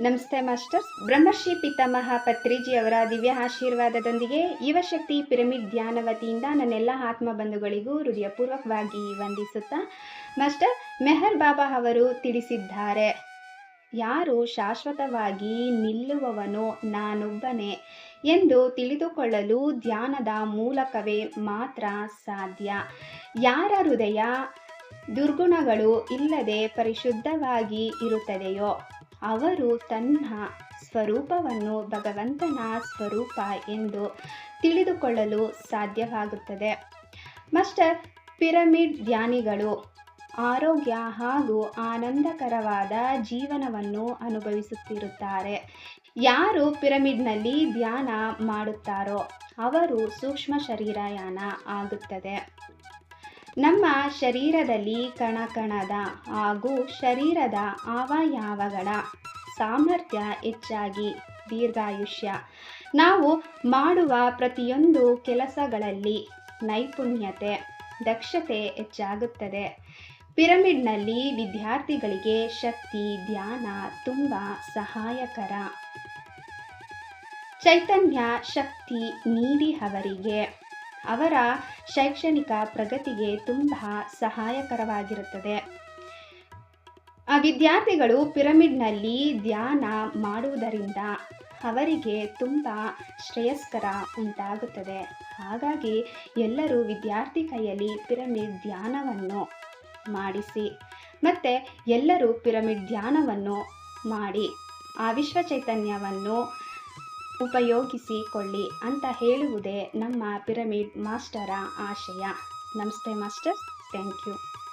ನಮಸ್ತೆ ಮಾಸ್ಟರ್ಸ್. ಬ್ರಹ್ಮರ್ಷಿ ಪಿತಾಮಹ ಪತ್ರಿಜಿಯವರ ದಿವ್ಯ ಆಶೀರ್ವಾದದೊಂದಿಗೆ ಯುವಶಕ್ತಿ ಪಿರಮಿಡ್ ಧ್ಯಾನ ವತಿಯಿಂದ ನನ್ನೆಲ್ಲ ಆತ್ಮ ಬಂಧುಗಳಿಗೂ ಹೃದಯಪೂರ್ವಕವಾಗಿ ವಂದಿಸುತ್ತಾ ಮಾಸ್ಟರ್ ಮೆಹರ್ ಬಾಬಾ ಅವರು ತಿಳಿಸಿದ್ದಾರೆ. ಯಾರು ಶಾಶ್ವತವಾಗಿ ನಿಲ್ಲುವವನೋ ನಾನೊಬ್ಬನೇ ಎಂದು ತಿಳಿದುಕೊಳ್ಳಲು ಧ್ಯಾನದ ಮೂಲಕವೇ ಮಾತ್ರ ಸಾಧ್ಯ. ಯಾರ ಹೃದಯ ದುರ್ಗುಣಗಳು ಇಲ್ಲದೆ ಪರಿಶುದ್ಧವಾಗಿ ಇರುತ್ತದೆಯೋ ಅವರು ತನ್ನ ಸ್ವರೂಪವನ್ನು ಭಗವಂತನ ಸ್ವರೂಪ ಎಂದು ತಿಳಿದುಕೊಳ್ಳಲು ಸಾಧ್ಯವಾಗುತ್ತದೆ. ಮಸ್ಟರ್ ಪಿರಮಿಡ್ ಧ್ಯಾನಿಗಳು ಆರೋಗ್ಯ ಹಾಗೂ ಆನಂದಕರವಾದ ಜೀವನವನ್ನು ಅನುಭವಿಸುತ್ತಿರುತ್ತಾರೆ. ಯಾರು ಪಿರಮಿಡ್ನಲ್ಲಿ ಧ್ಯಾನ ಮಾಡುತ್ತಾರೋ ಅವರು ಸೂಕ್ಷ್ಮ ಶರೀರಯಾನ ಆಗುತ್ತದೆ. ನಮ್ಮ ಶರೀರದಲ್ಲಿ ಕಣಕಣದ ಹಾಗೂ ಶರೀರದ ಅವಯವಗಳ ಸಾಮರ್ಥ್ಯ ಹೆಚ್ಚಾಗಿ ದೀರ್ಘಾಯುಷ್ಯ. ನಾವು ಮಾಡುವ ಪ್ರತಿಯೊಂದು ಕೆಲಸಗಳಲ್ಲಿ ನೈಪುಣ್ಯತೆ, ದಕ್ಷತೆ ಹೆಚ್ಚಾಗುತ್ತದೆ. ಪಿರಮಿಡ್ನಲ್ಲಿ ವಿದ್ಯಾರ್ಥಿಗಳಿಗೆ ಶಕ್ತಿ, ಧ್ಯಾನ ತುಂಬ ಸಹಾಯಕರ. ಚೈತನ್ಯ ಶಕ್ತಿ ನೀಡಿ ಅವರಿಗೆ. ಅವರ ಶೈಕ್ಷಣಿಕ ಪ್ರಗತಿಗೆ ತುಂಬ ಸಹಾಯಕರವಾಗಿರುತ್ತದೆ. ಆ ವಿದ್ಯಾರ್ಥಿಗಳು ಪಿರಮಿಡ್ನಲ್ಲಿ ಧ್ಯಾನ ಮಾಡುವುದರಿಂದ ಅವರಿಗೆ ತುಂಬ ಶ್ರೇಯಸ್ಕರ ಉಂಟಾಗುತ್ತದೆ. ಹಾಗಾಗಿ ಎಲ್ಲರೂ ವಿದ್ಯಾರ್ಥಿ ಕೈಯಲ್ಲಿ ಪಿರಮಿಡ್ ಧ್ಯಾನವನ್ನು ಮಾಡಿಸಿ, ಮತ್ತು ಎಲ್ಲರೂ ಪಿರಮಿಡ್ ಧ್ಯಾನವನ್ನು ಮಾಡಿ, ಆ ವಿಶ್ವ ಚೈತನ್ಯವನ್ನು ಉಪಯೋಗಿಸಿಕೊಳ್ಳಿ ಅಂತ ಹೇಳುವುದೇ ನಮ್ಮ ಪಿರಮಿಡ್ ಮಾಸ್ಟರ ಆಶಯ. ನಮಸ್ತೆ ಮಾಸ್ಟರ್. Thank you.